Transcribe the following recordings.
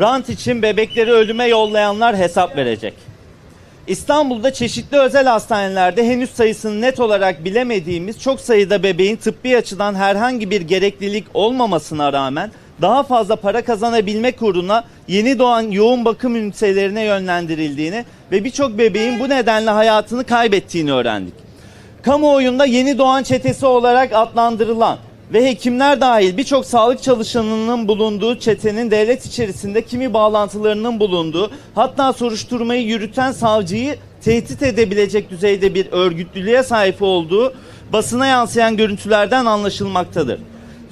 Rant için bebekleri ölüme yollayanlar hesap verecek. İstanbul'da çeşitli özel hastanelerde henüz sayısını net olarak bilemediğimiz çok sayıda bebeğin tıbbi açıdan herhangi bir gereklilik olmamasına rağmen daha fazla para kazanabilmek uğruna yeni doğan yoğun bakım ünitelerine yönlendirildiğini ve birçok bebeğin bu nedenle hayatını kaybettiğini öğrendik. Kamuoyunda yeni doğan çetesi olarak adlandırılan ve hekimler dahil birçok sağlık çalışanının bulunduğu çetenin devlet içerisinde kimi bağlantılarının bulunduğu hatta soruşturmayı yürüten savcıyı tehdit edebilecek düzeyde bir örgütlülüğe sahip olduğu basına yansıyan görüntülerden anlaşılmaktadır.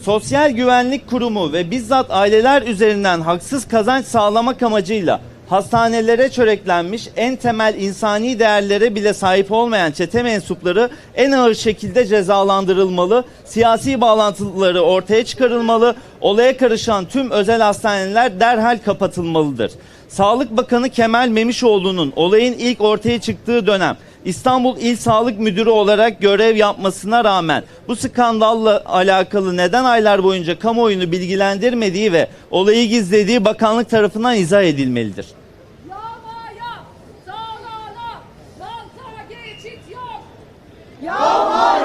Sosyal Güvenlik Kurumu ve bizzat aileler üzerinden haksız kazanç sağlamak amacıyla hastanelere çöreklenmiş en temel insani değerlere bile sahip olmayan çete mensupları en ağır şekilde cezalandırılmalı, siyasi bağlantıları ortaya çıkarılmalı, olaya karışan tüm özel hastaneler derhal kapatılmalıdır. Sağlık Bakanı Kemal Memişoğlu'nun olayın ilk ortaya çıktığı dönem İstanbul İl Sağlık Müdürü olarak görev yapmasına rağmen bu skandalla alakalı neden aylar boyunca kamuoyunu bilgilendirmediği ve olayı gizlediği bakanlık tarafından izah edilmelidir. E ao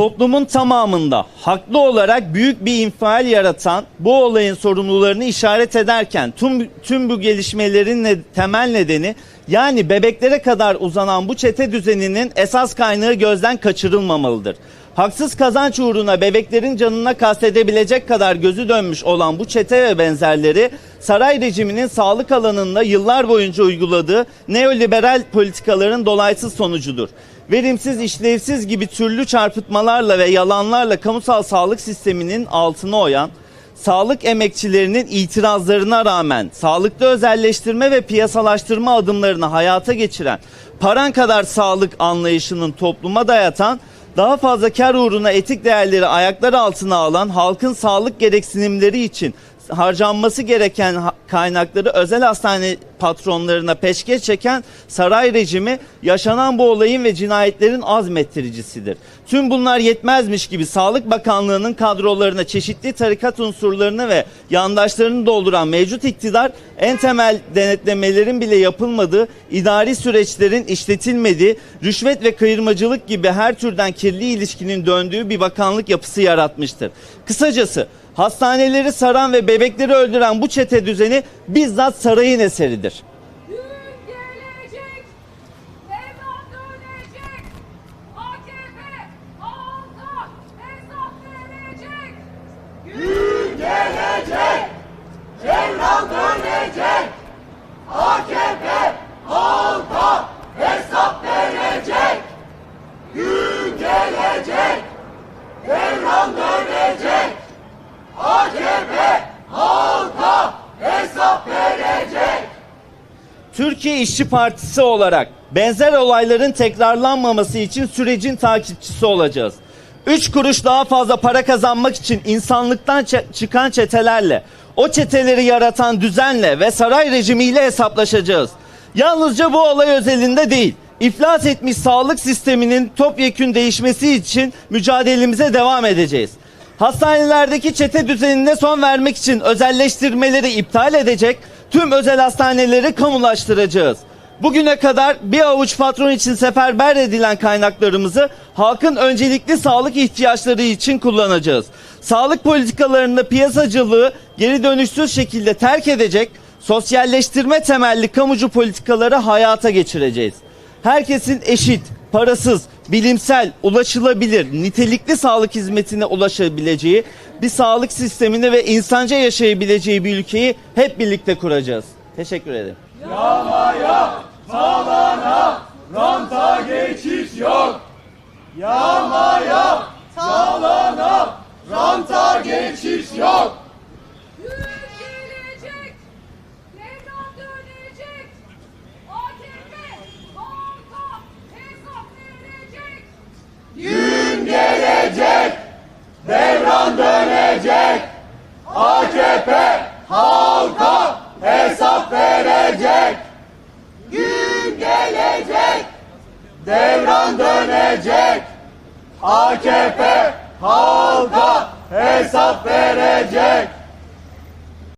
Toplumun tamamında haklı olarak büyük bir infial yaratan bu olayın sorumlularını işaret ederken tüm, tüm bu gelişmelerin ne- temel nedeni yani bebeklere kadar uzanan bu çete düzeninin esas kaynağı gözden kaçırılmamalıdır. Haksız kazanç uğruna bebeklerin canına kastedebilecek kadar gözü dönmüş olan bu çete ve benzerleri saray rejiminin sağlık alanında yıllar boyunca uyguladığı neoliberal politikaların dolaysız sonucudur verimsiz, işlevsiz gibi türlü çarpıtmalarla ve yalanlarla kamusal sağlık sisteminin altına oyan, sağlık emekçilerinin itirazlarına rağmen sağlıklı özelleştirme ve piyasalaştırma adımlarını hayata geçiren, paran kadar sağlık anlayışının topluma dayatan, daha fazla kar uğruna etik değerleri ayaklar altına alan halkın sağlık gereksinimleri için harcanması gereken kaynakları özel hastane patronlarına peşkeş çeken saray rejimi yaşanan bu olayın ve cinayetlerin azmettiricisidir. Tüm bunlar yetmezmiş gibi Sağlık Bakanlığı'nın kadrolarına çeşitli tarikat unsurlarını ve yandaşlarını dolduran mevcut iktidar en temel denetlemelerin bile yapılmadığı, idari süreçlerin işletilmediği, rüşvet ve kayırmacılık gibi her türden kirli ilişkinin döndüğü bir bakanlık yapısı yaratmıştır. Kısacası hastaneleri saran ve bebekleri öldüren bu çete düzeni bizzat sarayın eseridir. Gün gelecek, devran dönecek. AKP halka hesap verecek. Gün gelecek, devran dönecek. AKP halka hesap verecek. Gün gelecek, devran dönecek. AKP halka hesap verecek. Türkiye İşçi Partisi olarak benzer olayların tekrarlanmaması için sürecin takipçisi olacağız. 3 kuruş daha fazla para kazanmak için insanlıktan çıkan çetelerle, o çeteleri yaratan düzenle ve saray rejimiyle hesaplaşacağız. Yalnızca bu olay özelinde değil, iflas etmiş sağlık sisteminin topyekün değişmesi için mücadelemize devam edeceğiz. Hastanelerdeki çete düzenine son vermek için özelleştirmeleri iptal edecek, tüm özel hastaneleri kamulaştıracağız. Bugüne kadar bir avuç patron için seferber edilen kaynaklarımızı halkın öncelikli sağlık ihtiyaçları için kullanacağız. Sağlık politikalarında piyasacılığı geri dönüşsüz şekilde terk edecek, sosyalleştirme temelli kamucu politikaları hayata geçireceğiz. Herkesin eşit, parasız, bilimsel, ulaşılabilir, nitelikli sağlık hizmetine ulaşabileceği bir sağlık sistemini ve insanca yaşayabileceği bir ülkeyi hep birlikte kuracağız. Teşekkür ederim. Ranta geçiş yok. Yağmaya, sağlana, ranta geçiş yok. Gün gelecek, devran dönecek. AKP halka hesap verecek. Gün gelecek, devran dönecek. AKP halka hesap verecek. Gün gelecek. Devran dönecek. AKP halka hesap verecek.